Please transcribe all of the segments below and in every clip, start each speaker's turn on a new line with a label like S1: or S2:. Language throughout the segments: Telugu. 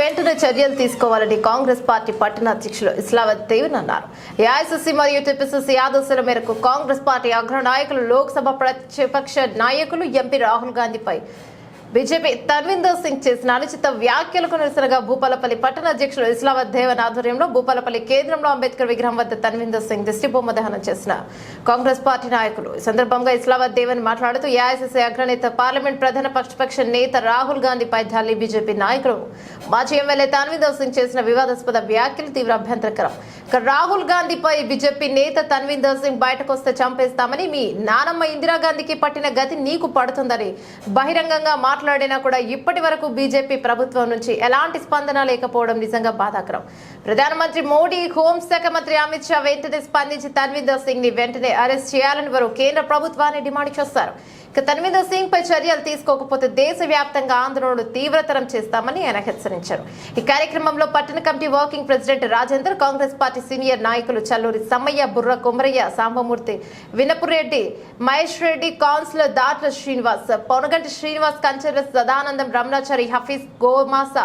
S1: వెంటనే చర్యలు తీసుకోవాలని కాంగ్రెస్ పార్టీ పట్టణ అధ్యక్షులు ఇస్లావత్ దేవన్ అన్నారు. ఏఐసిసి మరియు టిపిసిసి ఆదేశాల మేరకు కాంగ్రెస్ పార్టీ అగ్ర నాయకులు లోక్సభ ప్రతిపక్ష నాయకులు ఎంపీ రాహుల్ గాంధీపై బీజేపీ తన్విందర్ సింగ్ చేసిన అనుచిత వ్యాఖ్యలకు నిరసనగా భూపాలపల్లి పట్టణ అధ్యక్షుడు ఇస్లామత్ దేవన్ ఆధ్వర్యంలో భూపాలపల్లి కేంద్రంలో అంబేద్కర్ విగ్రహం వద్ద తన్విందర్ సింగ్ దిష్టిబొమ్మ దహనం చేసిన. కాంగ్రెస్ పార్టీ నాయకులు ఈ సందర్భంగా ఇస్లామత్ దేవన్ మాట్లాడుతూ ఏఐసిసి అగ్రనేత పార్లమెంట్ ప్రధాన పక్షపక్ష నేత రాహుల్ గాంధీపై ఢిల్లీ బీజేపీ నాయకులు. మాజీ ఎమ్మెల్యే తన్విందర్ సింగ్ చేసిన వివాదాస్పద వ్యాఖ్యలు తీవ్ర అభ్యంతరకరం. రాహుల్ గాంధీపై బీజేపీ నేత తన్విందర్ సింగ్ బయటకు వస్తే చంపేస్తామని మీ నానమ్మ ఇందిరాగాంధీకి పట్టిన గతి నీకు పడుతుందని బహిరంగంగా మాట్లాడు మాట్లాడినా కూడా ఇప్పటి వరకు బీజేపీ ప్రభుత్వం నుంచి ఎలాంటి స్పందన లేకపోవడం నిజంగా బాధాకరం. ప్రధానమంత్రి మోడీ హోంశాఖ మంత్రి అమిత్ షా వెంటనే స్పందించి తన్విందర్ సింగ్ని వెంటనే అరెస్ట్ చేయాలని వారు కేంద్ర ప్రభుత్వాన్ని డిమాండ్ చేస్తారు ఇక తన్విందర్ సింగ్ చర్యలు తీసుకోకపోతే దేశవ్యాప్తంగా ఆందోళనలు తీవ్రతరం చేస్తామని ఆయన హెచ్చరించారు. ఈ కార్యక్రమంలో పట్టణ committee working president Rajender Congress party senior నాయకులు చల్లూరి సమ్మయ్య బుర్ర కుమరయ్య సాంబమూర్తి వినపురెడ్డి మహేష్ రెడ్డి కౌన్సిలర్ దాట్ల శ్రీనివాస్ పొనగంటి శ్రీనివాస్ కంచెల సదానందం రమణాచారి హఫీజ్ గోమాస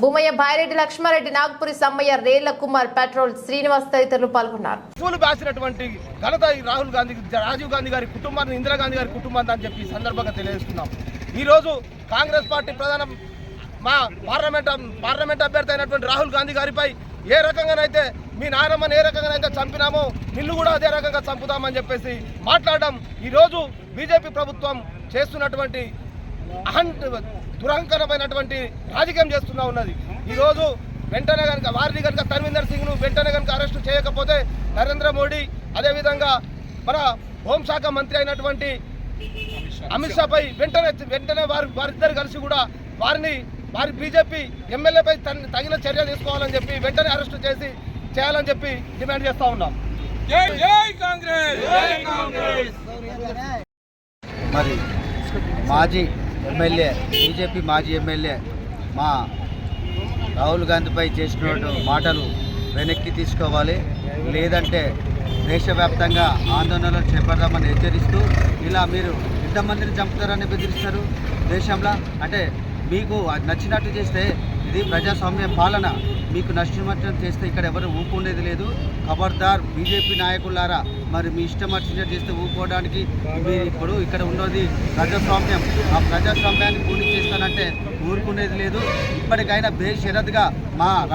S1: భూమయ్య భాయిరెడ్డి లక్ష్మారెడ్డి నాగపురి సమ్మయ్య రేళ్ళ కుమార్ పెట్రోల్ శ్రీనివాస్ తదితరులు పాల్గొన్నారు.
S2: పూలు బాసినటువంటి ఘనత రాహుల్ గాంధీ రాజీవ్ గాంధీ గారి కుటుంబాన్ని ఇందిరాగాంధీ గారి కుటుంబాన్ని అని చెప్పి సందర్భంగా తెలియజేస్తున్నాం. ఈరోజు కాంగ్రెస్ పార్టీ ప్రధాన మా పార్లమెంట్ పార్లమెంట్ అభ్యర్థి అయినటువంటి రాహుల్ గాంధీ గారిపై ఏ రకంగానైతే మీ నాయనమ్మని ఏ రకంగానైతే చంపినామో నిన్ను కూడా అదే రకంగా చంపుతామని చెప్పేసి మాట్లాడడం ఈరోజు బీజేపీ ప్రభుత్వం చేస్తున్నటువంటి అహం దురహంకరమైనటువంటి రాజకీయం చేస్తున్నా ఉన్నది. ఈరోజు వెంటనే కనుక వారిని కనుక ధర్మేందర్ సింగ్ను వెంటనే కనుక అరెస్టు చేయకపోతే నరేంద్ర మోడీ అదేవిధంగా మన హోంశాఖ మంత్రి అయినటువంటి అమిత్ షాపై వెంటనే వెంటనే వారి వారిద్దరు కలిసి కూడా వారిని వారి బీజేపీ ఎమ్మెల్యేపై తగిన చర్య తీసుకోవాలని చెప్పి వెంటనే అరెస్టు చేసి చేయాలని చెప్పి డిమాండ్ చేస్తా ఉన్నాం.
S3: జై జై కాంగ్రెస్ జై కాంగ్రెస్!
S4: మరి మాజీ ఎమ్మెల్యే బీజేపీ మాజీ ఎమ్మెల్యే మా రాహుల్ గాంధీపై చేసిన మాటలు వెనక్కి తీసుకోవాలి. లేదంటే దేశవ్యాప్తంగా ఆందోళనలు చేపడదామని హెచ్చరిస్తూ ఇలా మీరు ఎంతమందిని చంపుతారని బెదిరిస్తారు దేశంలో? అంటే మీకు అది నచ్చినట్టు చేస్తే ఇది ప్రజాస్వామ్య పాలన. మీకు నష్టమట్టం చేస్తే ఇక్కడ ఎవరు ఊపుండేది లేదు. ఖబర్దార్ బీజేపీ నాయకులారా మరి మీ ఇష్టం వచ్చినట్టు చేస్తే ఊపుకోవడానికి మీరు ఇప్పుడు ఇక్కడ ఉన్నది ప్రజాస్వామ్యం. ఆ ప్రజాస్వామ్యాన్ని పూర్తి చేస్తానంటే ఊరుకునేది లేదు. ఇప్పటికైనా బేషరత్గా మా